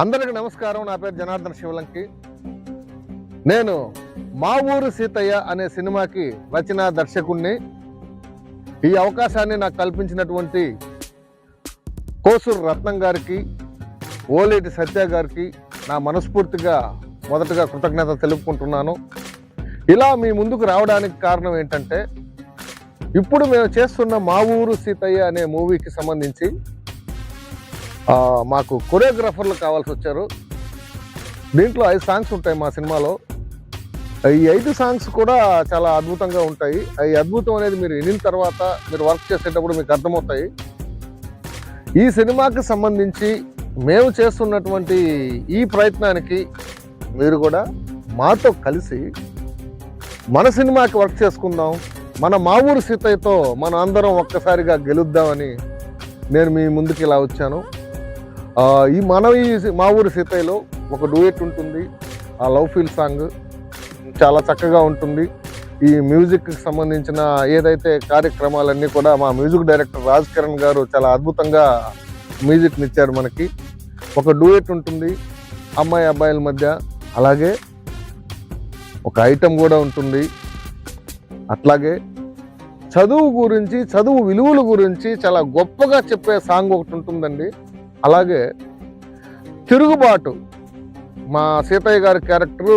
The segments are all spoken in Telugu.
అందరికి నమస్కారం. నా పేరు జనార్దన్ శివలంకి. నేను మా ఊరు సీతయ్య అనే సినిమాకి రచన దర్శకుణ్ణి. ఈ అవకాశాన్ని నాకు కల్పించినటువంటి కోసూరు రత్నం గారికి ఓలేటి సత్య గారికి నా మనస్ఫూర్తిగా మొదటగా కృతజ్ఞత తెలుపుకుంటున్నాను. ఇలా మీ ముందుకు రావడానికి కారణం ఏంటంటే ఇప్పుడు మేము చేస్తున్న మా ఊరు సీతయ్య అనే మూవీకి సంబంధించి మాకు కొరియోగ్రాఫర్లు కావాల్సి వచ్చారు. దీంట్లో ఐదు సాంగ్స్ ఉంటాయి మా సినిమాలో. ఈ ఐదు సాంగ్స్ కూడా చాలా అద్భుతంగా ఉంటాయి. ఈ అద్భుతం అనేది మీరు వినిన తర్వాత మీరు వర్క్ చేసేటప్పుడు మీకు అర్థమవుతాయి. ఈ సినిమాకి సంబంధించి మేము చేస్తున్నటువంటి ఈ ప్రయత్నానికి మీరు కూడా మాతో కలిసి మన సినిమాకి వర్క్ చేసుకుందాం. మన మా ఊరు సీతయ్యతో మనం అందరం ఒక్కసారిగా గెలుద్దామని నేను మీ ముందుకు ఇలా వచ్చాను. ఈ మన ఈ మా ఊరు సీతయ్యలో ఒక డూయెట్ ఉంటుంది. ఆ లవ్ ఫీల్ సాంగ్ చాలా చక్కగా ఉంటుంది. ఈ మ్యూజిక్కి సంబంధించిన ఏదైతే కార్యక్రమాలన్నీ కూడా మా మ్యూజిక్ డైరెక్టర్ రాజ్ కిరణ్ గారు చాలా అద్భుతంగా మ్యూజిక్ని ఇచ్చారు మనకి. ఒక డూయెట్ ఉంటుంది అమ్మాయి అబ్బాయిల మధ్య. అలాగే ఒక ఐటెం కూడా ఉంటుంది. అట్లాగే చదువు గురించి చదువు విలువల గురించి చాలా గొప్పగా చెప్పే సాంగ్ ఒకటి ఉంటుందండి. అలాగే తిరుగుబాటు. మా సీతయ్య గారి క్యారెక్టర్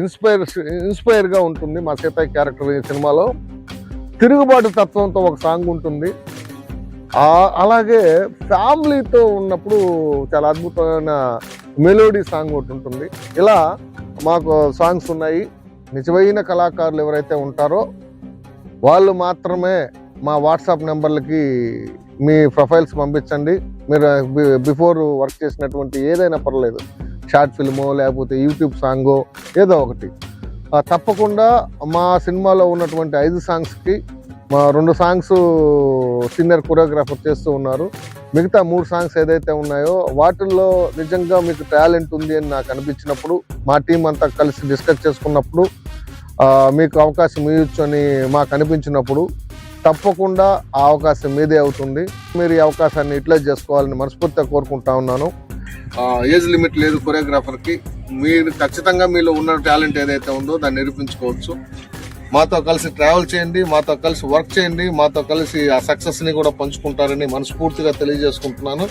ఇన్స్పైర్ ఇన్స్పైర్గా ఉంటుంది మా సీతయ్య క్యారెక్టర్ ఈ సినిమాలో. తిరుగుబాటు తత్వంతో ఒక సాంగ్ ఉంటుంది. అలాగే ఫ్యామిలీతో ఉన్నప్పుడు చాలా అద్భుతమైన మెలోడీ సాంగ్ ఒకటి ఉంటుంది. ఇలా మాకు సాంగ్స్ ఉన్నాయి. నిజమైన కళాకారులు ఎవరైతే ఉంటారో వాళ్ళు మాత్రమే మా వాట్సాప్ నెంబర్లకి మీ ప్రొఫైల్స్ పంపించండి. మీరు బిఫోర్ వర్క్ చేసినటువంటి ఏదైనా పర్లేదు. షార్ట్ ఫిల్మో లేకపోతే యూట్యూబ్ సాంగో ఏదో ఒకటి. తప్పకుండా మా సినిమాలో ఉన్నటువంటి ఐదు సాంగ్స్కి మా రెండు సాంగ్స్ సీనియర్ కొరియోగ్రాఫర్ చేస్తూ ఉన్నారు. మిగతా మూడు సాంగ్స్ ఏదైతే ఉన్నాయో వాటిల్లో నిజంగా మీకు టాలెంట్ ఉంది అని నాకు అనిపించినప్పుడు మా టీం అంతా కలిసి డిస్కస్ చేసుకున్నప్పుడు మీకు అవకాశం ఇవ్వచ్చు అని మాకు అనిపించినప్పుడు తప్పకుండా ఆ అవకాశం మీదే అవుతుంది. మీరు ఈ అవకాశాన్ని యూటిలైజ్ చేసుకోవాలని మనస్ఫూర్తిగా కోరుకుంటా ఉన్నాను. ఏజ్ లిమిట్ లేదు కొరియోగ్రాఫర్కి మీరు ఖచ్చితంగా మీలో ఉన్న టాలెంట్ ఏదైతే ఉందో దాన్ని నిరూపించుకోవచ్చు. మాతో కలిసి ట్రావెల్ చేయండి మాతో కలిసి వర్క్ చేయండి మాతో కలిసి ఆ సక్సెస్ని కూడా పంచుకుంటారని మనస్ఫూర్తిగా తెలియజేసుకుంటున్నాను.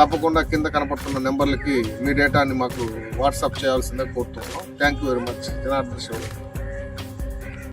తప్పకుండా కింద కనపడుతున్న నెంబర్లకి మీ డేటాని మాకు వాట్సాప్ చేయాల్సిందే కోరుతున్నాం. Thank you very much Janardhan Shiva